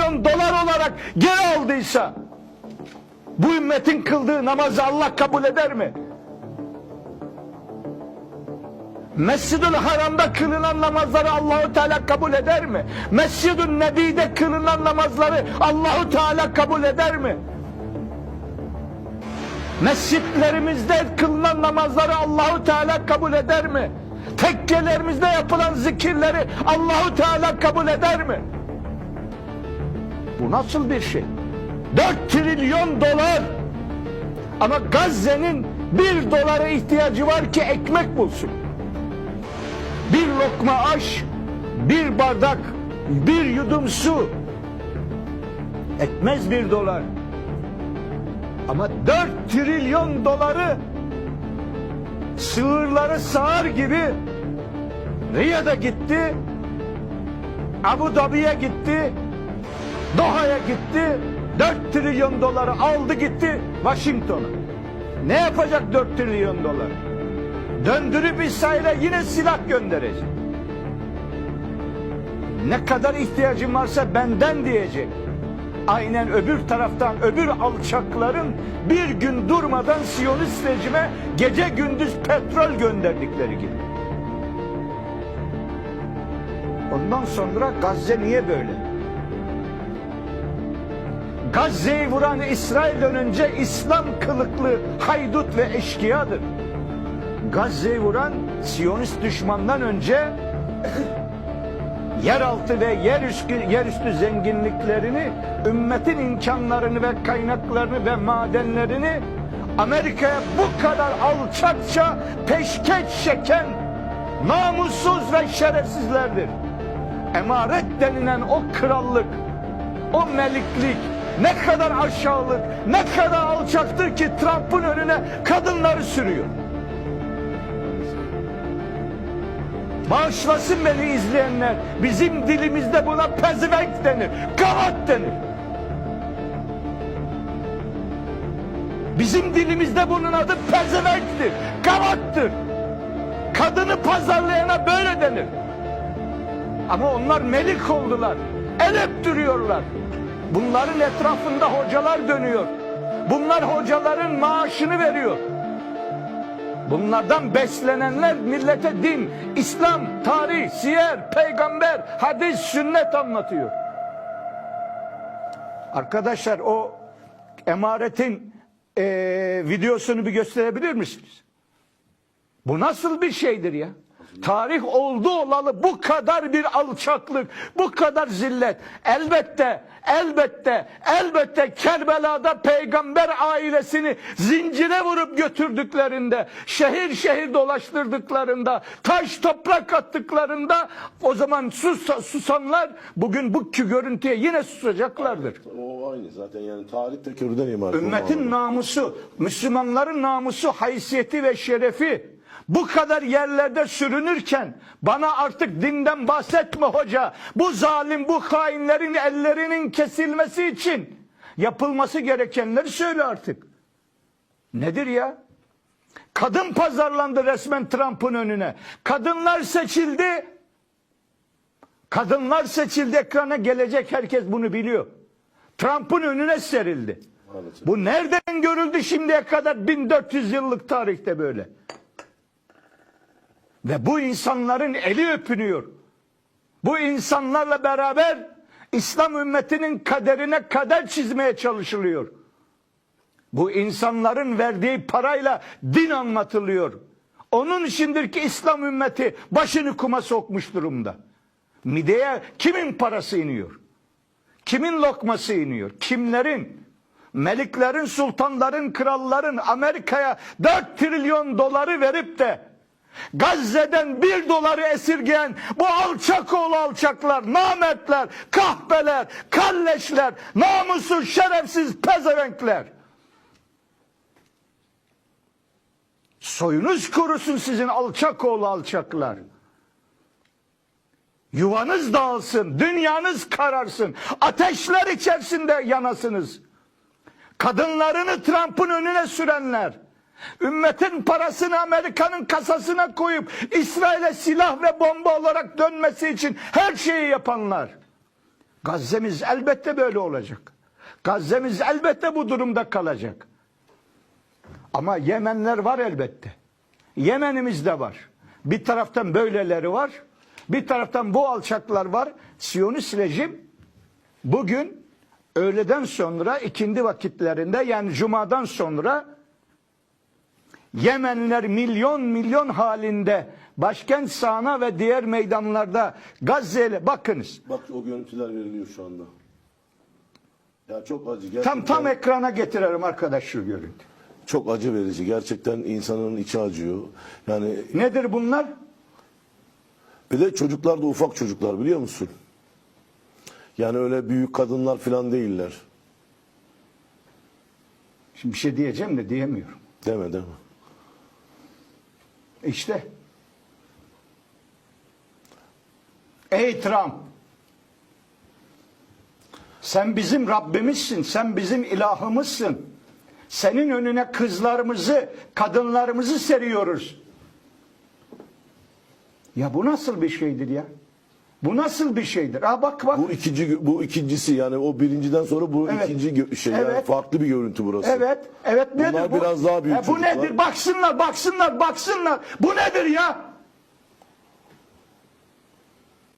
trilyon dolar olarak geri aldıysa bu ümmetin kıldığı namazı Allah kabul eder mi? Mescid-ül Haram'da kılınan namazları Allahu Teala kabul eder mi? Mescid-ül Nebi'de kılınan namazları Allahu Teala kabul eder mi? Mescitlerimizde kılınan namazları Allahu Teala kabul eder mi? Tekkelerimizde yapılan zikirleri Allahu Teala kabul eder mi? Bu nasıl bir şey? 4 trilyon dolar. Ama Gazze'nin bir dolara ihtiyacı var ki ekmek bulsun. Bir lokma aş, bir bardak, bir yudum su etmez bir dolar. Ama 4 trilyon doları sığırları sağar gibi Riyad'a gitti, Abu Dhabi'ye gitti, Doha'ya gitti, 4 trilyon doları aldı gitti Washington'a. Ne yapacak 4 trilyon dolar? Döndürüp İsrail'e yine silah gönderecek. Ne kadar ihtiyacım varsa benden diyecek. Aynen öbür taraftan öbür alçakların bir gün durmadan Siyonist rejime gece gündüz petrol gönderdikleri gibi. Ondan sonra Gazze niye böyle? Gazze'yi vuran İsrail'den önce İslam kılıklı haydut ve eşkıyadır. Gazze'yi vuran Siyonist düşmandan önce yeraltı ve yerüstü, yerüstü zenginliklerini, ümmetin imkanlarını ve kaynaklarını ve madenlerini Amerika'ya bu kadar alçakça peşkeş çeken namussuz ve şerefsizlerdir. Emaret denilen o krallık, o meliklik ne kadar aşağılık, ne kadar alçaktır ki Trump'ın önüne kadınları sürüyor. Bağışlasın beni izleyenler. Bizim dilimizde buna pezevenk denir. Gavat denir. Bizim dilimizde bunun adı pezevenktir. Gavattır. Kadını pazarlayana böyle denir. Ama onlar melik oldular. El öptürüyorlar. Bunların etrafında hocalar dönüyor. Bunlar hocaların maaşını veriyor. Bunlardan beslenenler millete din, İslam, tarih, siyer, peygamber, hadis, sünnet anlatıyor. Arkadaşlar o emaretin eee, videosunu bir gösterebilir misiniz? Bu nasıl bir şeydir ya? Tarih oldu olalı bu kadar bir alçaklık, bu kadar zillet. Elbette, elbette, elbette Kerbela'da peygamber ailesini zincire vurup götürdüklerinde, şehir şehir dolaştırdıklarında, taş toprak attıklarında o zaman sus, susanlar bugün bu görüntüye yine susacaklardır. O aynı zaten yani tarih tekerrürden ibaret. Ümmetin namusu, Müslümanların namusu, haysiyeti ve şerefi bu kadar yerlerde sürünürken bana artık dinden bahsetme hoca. Bu zalim, bu hainlerin ellerinin kesilmesi için yapılması gerekenleri söyle artık. Nedir ya? Kadın pazarlandı resmen Trump'ın önüne. Kadınlar seçildi. Kadınlar seçildi ekrana gelecek herkes bunu biliyor. Trump'ın önüne serildi. Bu nereden görüldü şimdiye kadar 1400 yıllık tarihte böyle. Ve bu insanların eli öpünüyor. Bu insanlarla beraber İslam ümmetinin kaderine kader çizmeye çalışılıyor. Bu insanların verdiği parayla din anlatılıyor. Onun içindir ki İslam ümmeti başını kuma sokmuş durumda. Mideye kimin parası iniyor? Kimin lokması iniyor? Kimlerin? Meliklerin, sultanların, kralların Amerika'ya 4 trilyon doları verip de Gazze'den bir doları esirgeyen bu alçak oğlu alçaklar, nametler, kahpeler, kalleşler, namussuz, şerefsiz pezevenkler. Soyunuz kurusun sizin alçak oğlu alçaklar. Yuvanız dağılsın, dünyanız kararsın, ateşler içerisinde yanasınız. Kadınlarını Trump'ın önüne sürenler, ümmetin parasını Amerika'nın kasasına koyup İsrail'e silah ve bomba olarak dönmesi için her şeyi yapanlar. Gazze'miz elbette böyle olacak. Gazze'miz elbette bu durumda kalacak. Ama Yemenler var elbette. Yemenimiz de var. Bir taraftan böyleleri var. Bir taraftan bu alçaklar var. Siyonist rejim bugün öğleden sonra ikindi vakitlerinde yani cumadan sonra Yemenliler milyon milyon halinde başkent Sana ve diğer meydanlarda Gazze'yle bakınız. Bak o görüntüler veriliyor şu anda. Ya çok acı. Gerçekten, Tam tam ekrana getiririm arkadaş şu görüntü. çok acı verici. Gerçekten insanın içi acıyor. Yani Nedir bunlar? bir de çocuklar da ufak çocuklar biliyor musun? Yani öyle büyük kadınlar falan değiller. Şimdi bir şey diyeceğim de diyemiyorum. Deme deme. İşte. Ey Trump. Sen bizim Rabbimizsin. Sen bizim ilahımızsın. Senin önüne kızlarımızı, kadınlarımızı seriyoruz. Ya bu nasıl bir şeydir ya? Bu nasıl bir şeydir? Ha bak bak. Bu ikinci bu ikincisi yani o birinciden sonra bu Evet. ikinci şey yani Evet. farklı bir görüntü burası. Evet, evet nedir Bunlar bu? biraz daha büyük E, bu çocuklar. nedir? Baksınlar, baksınlar, baksınlar. Bu nedir ya?